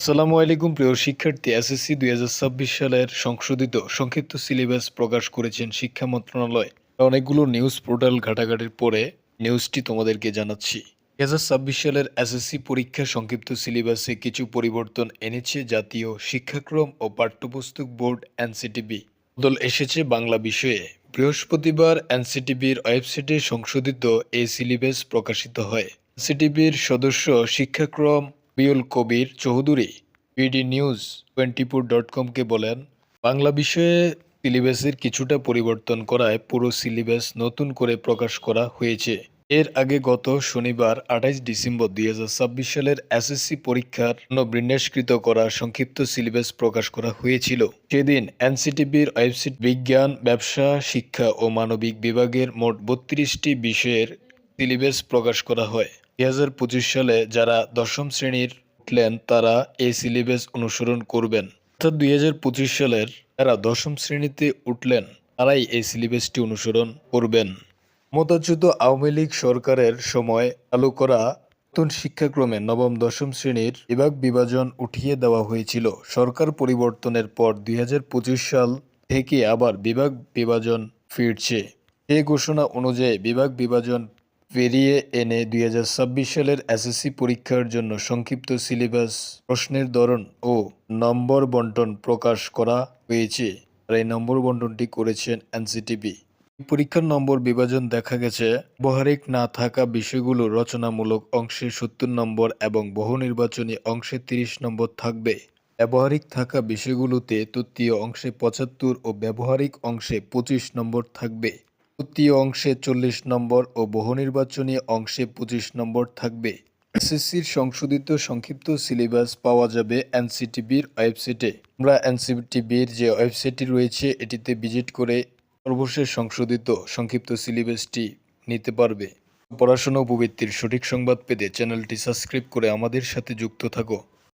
আসসালামু আলাইকুম, প্রিয় শিক্ষার্থী, এসএসসি দুই ছাব্বিশ সালের সংশোধিত সংক্ষিপ্ত সিলেবাস প্রকাশ করেছেন শিক্ষা মন্ত্রণালয়। অনেকগুলো নিউজ পোর্টাল ঘাটাঘাটির পরে নিউজটি তোমাদেরকে জানাচ্ছি। দুই হাজার ছাব্বিশ সালের এসএসসি পরীক্ষা সংক্ষিপ্ত সিলেবাসে কিছু পরিবর্তন এনেছে জাতীয় শিক্ষাক্রম ও পাঠ্যপুস্তক বোর্ড এনসিটিবি। বদল এসেছে বাংলা বিষয়ে। বৃহস্পতিবার এনসিটিবির ওয়েবসাইটে সংশোধিত এই সিলেবাস প্রকাশিত হয়। এনসিটিবির সদস্য শিক্ষাক্রম বিউল Kabir Chowdhury BD news twenty four dot কমকে বলেন, বাংলা বিষয়ে সিলেবাসের কিছুটা পরিবর্তন করায় পুরো সিলেবাস নতুন করে প্রকাশ করা হয়েছে। এর আগে গত শনিবার, আঠাইশ ডিসেম্বর দুই হাজার ছাব্বিশ সালের এসএসসি পরীক্ষার জন্য বিন্যাসকৃত করা সংক্ষিপ্ত সিলেবাস প্রকাশ করা হয়েছিল। সেদিন এনসিটিবির ওয়েবসাইট বিজ্ঞান, ব্যবসা, শিক্ষা ও মানবিক বিভাগের মোট বত্রিশটি বিষয়ের সিলেবাস প্রকাশ করা হয়। দুই হাজার পঁচিশ সালে যারা দশম শ্রেণির উঠলেন তারা এই সিলেবাস অনুসরণ করবেন। অর্থাৎ দুই হাজার পঁচিশ সালের যারা দশম শ্রেণীতে উঠলেন, তারাই এই সিলেবাসটি অনুসরণ করবেন। মতাচ্যুত আওয়ামী লীগ সরকারের সময় চালু করা নতুন শিক্ষাক্রমে নবম, দশম শ্রেণির বিভাগ বিভাজন উঠিয়ে দেওয়া হয়েছিল। সরকার পরিবর্তনের পর দুই হাজার পঁচিশ সাল থেকে আবার বিভাগ বিভাজন ফিরছে। এই ঘোষণা অনুযায়ী বিভাগ বিভাজন পেরিয়ে এনে দুই হাজার ছাব্বিশ সালের এসএসসি পরীক্ষার জন্য সংক্ষিপ্ত সিলেবাস, প্রশ্নের ধরন ও নম্বর বন্টন প্রকাশ করা হয়েছে। আর এই নম্বর বন্টনটি করেছেন এনসিটিভি পরীক্ষার নম্বর বিভাজন দেখা গেছে। ব্যবহারিক না থাকা বিষয়গুলো রচনামূলক অংশে সত্তর নম্বর এবং বহু নির্বাচনী অংশে তিরিশ নম্বর থাকবে। ব্যবহারিক থাকা বিষয়গুলোতে তৃতীয় অংশে পঁচাত্তর ও ব্যবহারিক অংশে পঁচিশ নম্বর থাকবে। তৃতীয় অংশে চল্লিশ নম্বর ও বহু নির্বাচনী অংশে পঁচিশ নম্বর থাকবে। এসএসসির সংশোধিত সংক্ষিপ্ত সিলেবাস পাওয়া যাবে এনসিটিবির ওয়েবসাইটে। আমরা এনসিটিবির যে ওয়েবসাইটটি রয়েছে, এটিতে ভিজিট করে সর্বশেষ সংশোধিত সংক্ষিপ্ত সিলেবাসটি নিতে পারবে। পড়াশোনা উপবৃত্তির সঠিক সংবাদ পেতে চ্যানেলটি সাবস্ক্রাইব করে আমাদের সাথে যুক্ত থাকো।